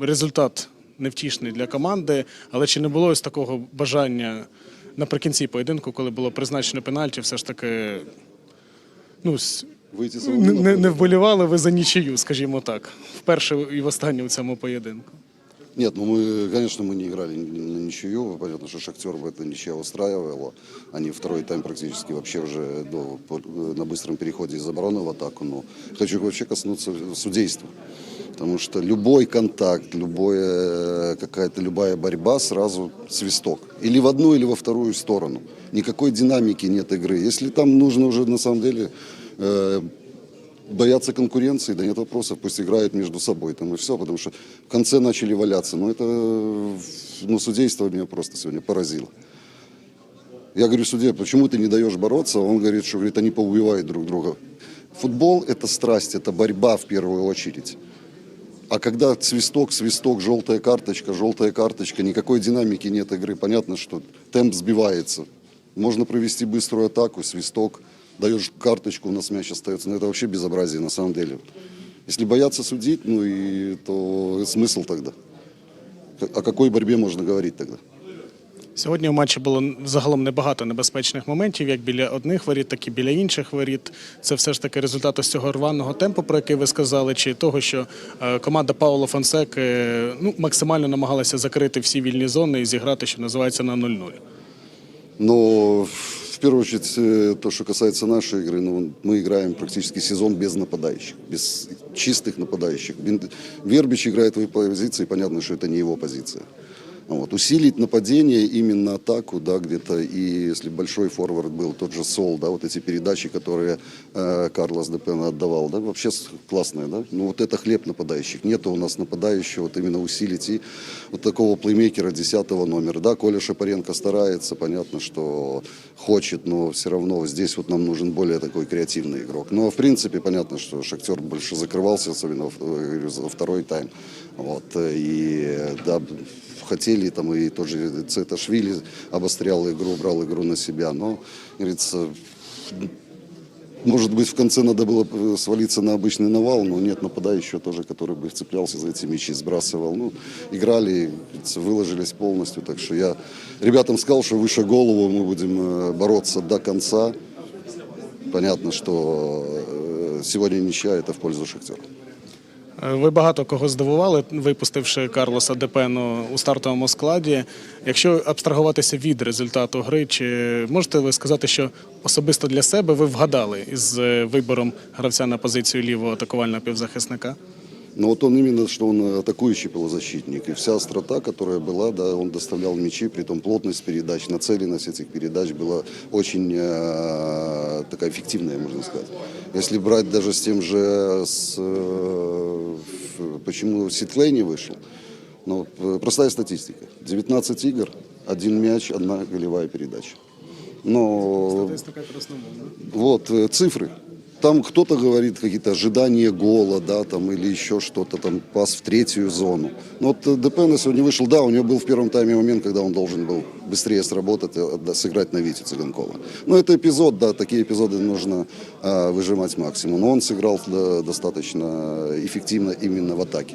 результат невтішний для команди, але чи не було ось такого бажання наприкінці поєдинку, коли було призначено пенальті, все ж таки ну, не, не, вболівали ви за нічию, скажімо так, вперше і в у цьому поєдинку. Нет, ну мы, конечно, мы не играли на ничью. Понятно, что Шахтер в это ничья устраивала. Они второй тайм практически вообще уже до, по- на быстром переходе из обороны в атаку. Но хочу вообще коснуться судейства. Потому что любой контакт, любое, какая-то любая борьба сразу свисток. Или в одну, или во вторую сторону. Никакой динамики нет игры. Если там нужно уже на самом деле э, боятся конкуренции, да нет вопросов, пусть играют между собой там и все, потому что в конце начали валяться. Но это, ну, судейство меня просто сегодня поразило. Я говорю, судья, почему ты не даешь бороться? Он говорит, что говорит, они поубивают друг друга. Футбол – это страсть, это борьба в первую очередь. А когда свисток, свисток, желтая карточка, желтая карточка, никакой динамики нет игры, понятно, что темп сбивается. Можно провести быструю атаку, свисток, даешь карточку, у нас мяч остается. Но это вообще безобразие на самом деле. Если боятся судить, ну и то смысл тогда? О какой борьбе можно говорить тогда? Сьогодні в матчі було загалом небагато небезпечних моментів, як біля одних воріт, так і біля інших воріт. Це все ж таки результат ось цього рваного темпу, про який ви сказали, чи того, що е, команда Пауло Фонсеки е, ну, максимально намагалася закрити всі вільні зони і зіграти, що називається на 0-0. Но в первую очередь э, то, что касается нашей игры, ну, мы играем практически сезон без нападающих, без чистых нападающих. Вербич играет в позиции, понятно, что это не его позиция. Вот. Усилить нападение, именно атаку, да, где-то, и если большой форвард был, тот же Сол, да, вот эти передачи, которые э, Карлос Депена отдавал, да, вообще классные, да, ну вот это хлеб нападающих, нету у нас нападающего, вот именно усилить и вот такого плеймейкера 10 номера, да, Коля Шапаренко старается, понятно, что хочет, но все равно здесь вот нам нужен более такой креативный игрок. Но в принципе понятно, что Шахтер больше закрывался, особенно в- э, второй тайм, вот, э, и да, хотели, там и тот же Цеташвили обострял игру, брал игру на себя, но, говорится, может быть, в конце надо было э, свалиться на обычный навал, но нет нападающего тоже, который бы цеплялся за эти мячи, сбрасывал. Ну, играли, выложились полностью, так что я ребятам сказал, что выше голову мы будем э, бороться до конца. Понятно, что э, сегодня ничья, это в пользу Шахтера. Е, Ви багато кого здивували, випустивши Карлоса Депену у стартовому складі. Якщо абстрагуватися від результату гри, чи можете ви сказати, що особисто для себе ви вгадали із е, вибором гравця на позицію лівого атакувального півзахисника? Но вот он именно, что он атакующий полузащитник. И вся острота, которая была, да, он доставлял мячи, при том плотность передач, нацеленность этих передач была очень э, такая эффективная, можно сказать. Если брать даже с тем же, с, э, почему Ситлей не вышел, ну, э, простая статистика. 19 игр, один мяч, одна голевая передача. Но вот э, цифры. Там кто-то говорит какие-то ожидания гола, да, там или еще что-то, там пас в третью зону. Но вот э, Депена сегодня вышел, да, у него был в первом тайме момент, когда он должен был быстрее сработать, э, сыграть на Витю Цыганкова. Но это эпизод, да, такие эпизоды нужно э, выжимать максимум. Но он сыграл да, достаточно эффективно именно в атаке.